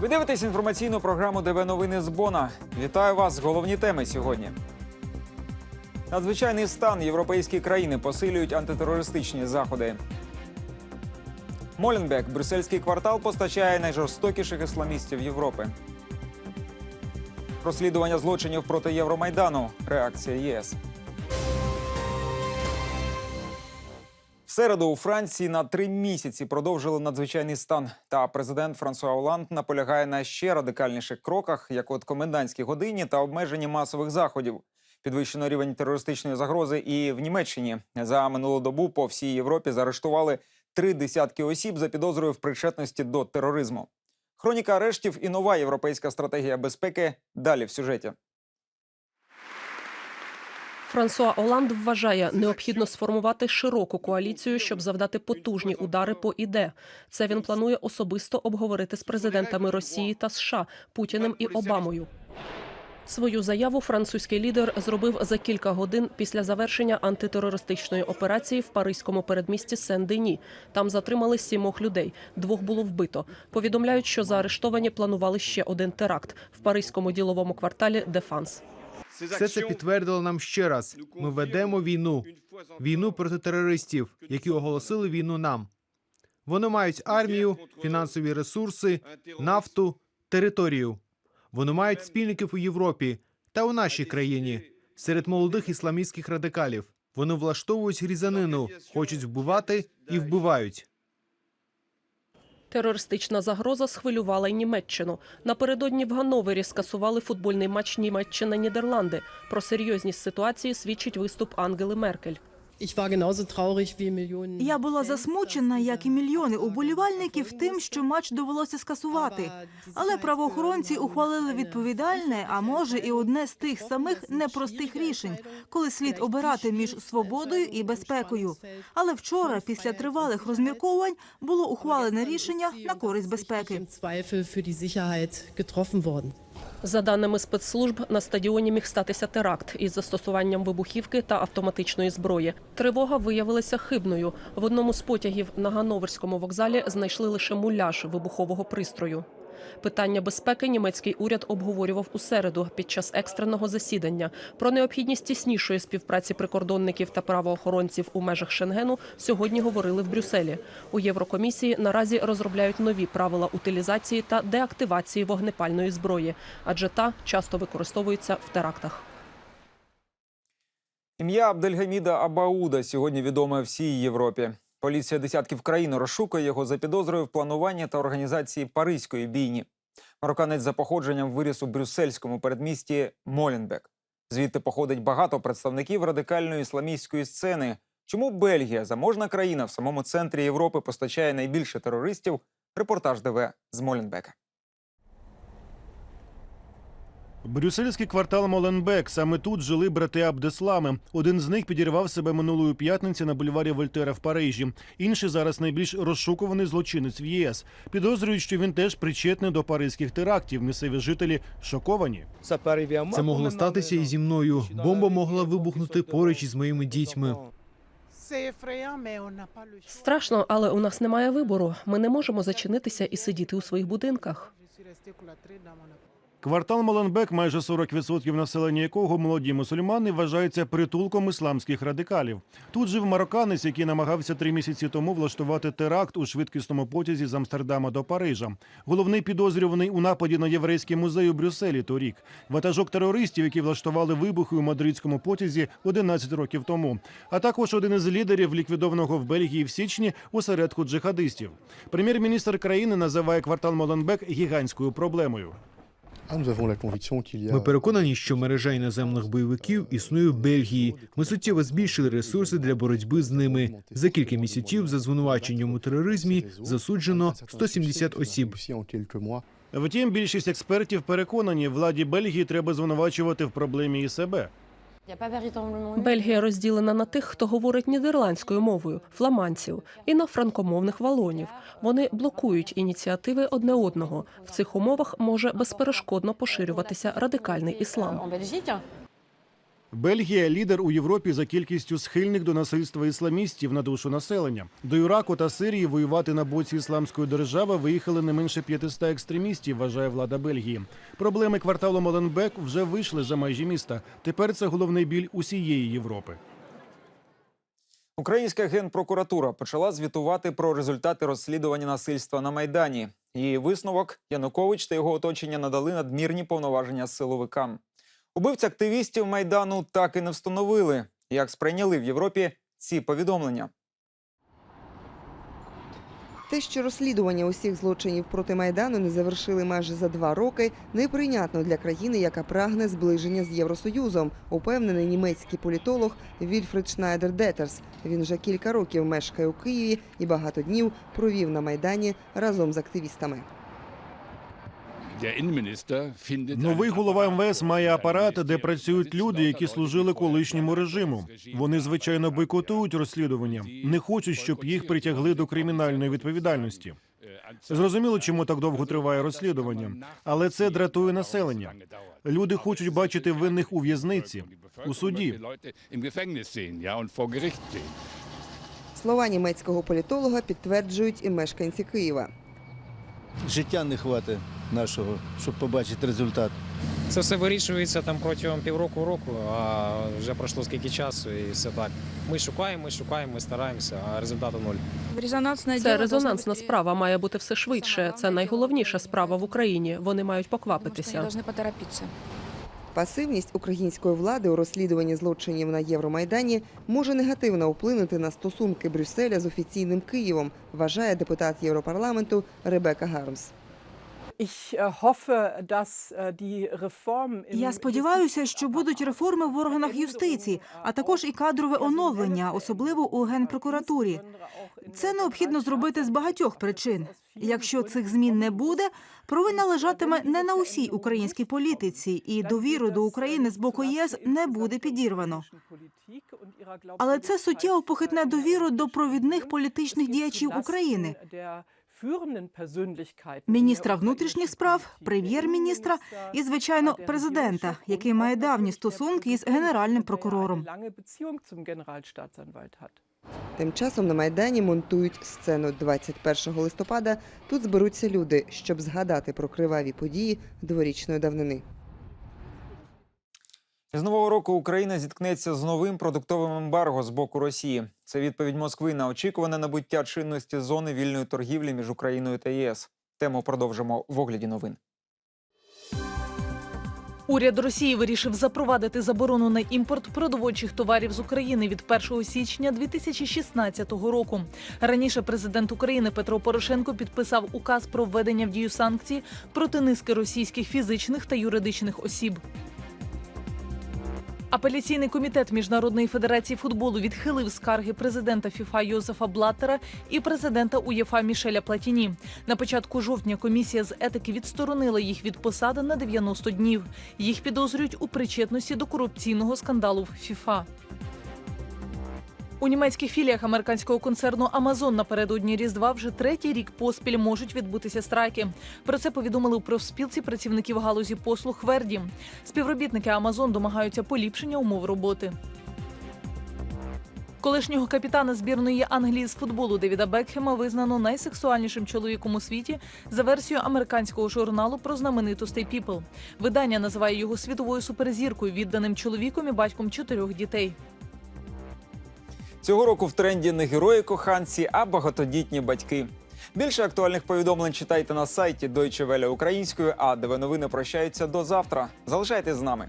Ви дивитесь інформаційну програму ДВ Новини з Бона. Вітаю вас. Головні теми сьогодні. Надзвичайний стан європейські країни посилюють антитерористичні заходи. Моленбек, брюссельський квартал, постачає найжорстокіших ісламістів Європи. Розслідування злочинів проти Євромайдану. Реакція ЄС. В середу у Франції на три місяці продовжили надзвичайний стан. Та президент Франсуа Оланд наполягає на ще радикальніших кроках, як от комендантській годині та обмеженні масових заходів. Підвищено рівень терористичної загрози і в Німеччині за минулу добу по всій Європі заарештували три десятки осіб за підозрою в причетності до тероризму. Хроніка арештів і нова європейська стратегія безпеки далі в сюжеті. Франсуа Оланд вважає, необхідно сформувати широку коаліцію, щоб завдати потужні удари по іде. Це він планує особисто обговорити з президентами Росії та США Путіним і Обамою. Свою заяву французький лідер зробив за кілька годин після завершення антитерористичної операції в паризькому передмісті Сен-Дені. Там затримали сімох людей. Двох було вбито. Повідомляють, що заарештовані планували ще один теракт в паризькому діловому кварталі Дефанс. Все це підтвердило нам ще раз. Ми ведемо війну, війну проти терористів, які оголосили війну нам. Вони мають армію, фінансові ресурси, нафту, територію. Вони мають спільників у Європі та у нашій країні серед молодих ісламістських радикалів. Вони влаштовують різанину, хочуть вбивати і вбивають. Терористична загроза схвилювала й Німеччину. Напередодні в Гановері скасували футбольний матч Німеччина-Нідерланди. Про серйозність ситуації свідчить виступ Ангели Меркель. Я була засмучена, як і мільйони уболівальників, тим, що матч довелося скасувати. Але правоохоронці ухвалили відповідальне, а може і одне з тих самих непростих рішень, коли слід обирати між свободою і безпекою. Але вчора, після тривалих розмірковань, було ухвалене рішення на користь безпеки. За даними спецслужб, на стадіоні міг статися теракт із застосуванням вибухівки та автоматичної зброї. Тривога виявилася хибною. В одному з потягів на Гановерському вокзалі знайшли лише муляж вибухового пристрою. Питання безпеки німецький уряд обговорював у середу під час екстреного засідання. Про необхідність тіснішої співпраці прикордонників та правоохоронців у межах Шенгену сьогодні говорили в Брюсселі. У Єврокомісії наразі розробляють нові правила утилізації та деактивації вогнепальної зброї, адже та часто використовується в терактах. Ім'я Абдельгаміда Абауда сьогодні відоме всій Європі. Поліція десятків країн розшукує його за підозрою в плануванні та організації паризької бійні. Марокканець за походженням виріс у брюссельському передмісті Молінбек. Звідти походить багато представників радикальної ісламістської сцени. Чому Бельгія, заможна країна в самому центрі Європи, постачає найбільше терористів? Репортаж ДВ з Моленбека. Брюссельський квартал Моленбек. Саме тут жили брати Абдеслами. Один з них підірвав себе минулої п'ятниці на бульварі Вольтера в Парижі. Інший зараз найбільш розшукуваний злочинець в ЄС. Підозрюють, що він теж причетний до паризьких терактів. Місцеві жителі шоковані. Це могло статися і зі мною. Бомба могла вибухнути поруч із моїми дітьми. Страшно, але у нас немає вибору. Ми не можемо зачинитися і сидіти у своїх будинках. Квартал Моленбек, майже 40% населення якого молоді мусульмани, вважаються притулком ісламських радикалів. Тут жив марокканець, який намагався три місяці тому влаштувати теракт у швидкісному потязі з Амстердама до Парижа. Головний підозрюваний у нападі на єврейський музей у Брюсселі торік. Ватажок терористів, які влаштували вибухи у мадридському потязі 11 років тому. А також один із лідерів ліквідованого в Бельгії в січні осередку джихадистів. Прем'єр-міністр країни називає квартал Моленбек гігантською проблемою. Ми переконані, що мережа іноземних бойовиків існує в Бельгії. Ми суттєво збільшили ресурси для боротьби з ними. За кілька місяців за звинуваченням у тероризмі засуджено 170 осіб. Втім, більшість експертів переконані, владі Бельгії треба звинувачувати в проблемі і себе. Бельгія розділена на тих, хто говорить нідерландською мовою, фламандців, і на франкомовних валонів. Вони блокують ініціативи одне одного. В цих умовах може безперешкодно поширюватися радикальний іслам. Бельгія лідер у Європі за кількістю схильних до насильства ісламістів на душу населення. До Іраку та Сирії воювати на боці ісламської держави виїхали не менше 500 екстремістів, вважає влада Бельгії. Проблеми кварталу Моленбек вже вийшли за межі міста. Тепер це головний біль усієї Європи. Українська генпрокуратура почала звітувати про результати розслідування насильства на майдані. Її висновок Янукович та його оточення надали надмірні повноваження силовикам. Убивця активістів майдану так і не встановили, як сприйняли в Європі ці повідомлення. Те, що розслідування усіх злочинів проти майдану не завершили майже за два роки, неприйнятно для країни, яка прагне зближення з Євросоюзом, упевнений німецький політолог Вільфред Шнайдер Детерс. Він вже кілька років мешкає у Києві і багато днів провів на майдані разом з активістами. Новий голова МВС має апарат, де працюють люди, які служили колишньому режиму. Вони звичайно бойкотують розслідування, не хочуть, щоб їх притягли до кримінальної відповідальності. Зрозуміло, чому так довго триває розслідування, але це дратує населення. Люди хочуть бачити винних у в'язниці, у суді. Слова німецького політолога підтверджують і мешканці Києва. Життя не хватить нашого, щоб побачити результат. Це все вирішується там протягом півроку року, а вже пройшло скільки часу, і все так. Ми шукаємо, ми шукаємо, ми стараємося, а результату нуль. Це резонансна справа має бути все швидше. Це найголовніша справа в Україні. Вони мають поквапитися. Пасивність української влади у розслідуванні злочинів на Євромайдані може негативно вплинути на стосунки Брюсселя з офіційним Києвом, вважає депутат Європарламенту Ребека Гармс. Я сподіваюся, що будуть реформи в органах юстиції, а також і кадрове оновлення, особливо у генпрокуратурі. Це необхідно зробити з багатьох причин. Якщо цих змін не буде, провина лежатиме не на усій українській політиці, і довіру до України з боку ЄС не буде підірвано. Але це суттєво похитне довіру до провідних політичних діячів України. Міністра внутрішніх справ, прем'єр-міністра і, звичайно, президента, який має давні стосунки із генеральним прокурором. Тим часом на майдані монтують сцену 21 листопада. Тут зберуться люди, щоб згадати про криваві події дворічної давнини. З нового року Україна зіткнеться з новим продуктовим ембарго з боку Росії. Це відповідь Москви на очікуване набуття чинності зони вільної торгівлі між Україною та ЄС. Тему продовжимо в огляді новин. Уряд Росії вирішив запровадити заборону на імпорт продовольчих товарів з України від 1 січня 2016 року. Раніше президент України Петро Порошенко підписав указ про введення в дію санкцій проти низки російських фізичних та юридичних осіб. Апеляційний комітет Міжнародної федерації футболу відхилив скарги президента ФІФА Йозефа Блаттера і президента УЄФА Мішеля Платіні. На початку жовтня комісія з етики відсторонила їх від посади на 90 днів. Їх підозрюють у причетності до корупційного скандалу в ФІФА. У німецьких філіях американського концерну Амазон напередодні Різдва вже третій рік поспіль можуть відбутися страйки. Про це повідомили у профспілці працівників галузі послуг Верді. Співробітники Амазон домагаються поліпшення умов роботи. Колишнього капітана збірної Англії з футболу Девіда Бекхема визнано найсексуальнішим чоловіком у світі за версією американського журналу про знаменитостей People. Видання називає його світовою суперзіркою, відданим чоловіком і батьком чотирьох дітей. Цього року в тренді не герої коханці, а багатодітні батьки. Більше актуальних повідомлень читайте на сайті Deutsche Welle українською, а ДВ новини прощаються до завтра. Залишайтесь з нами.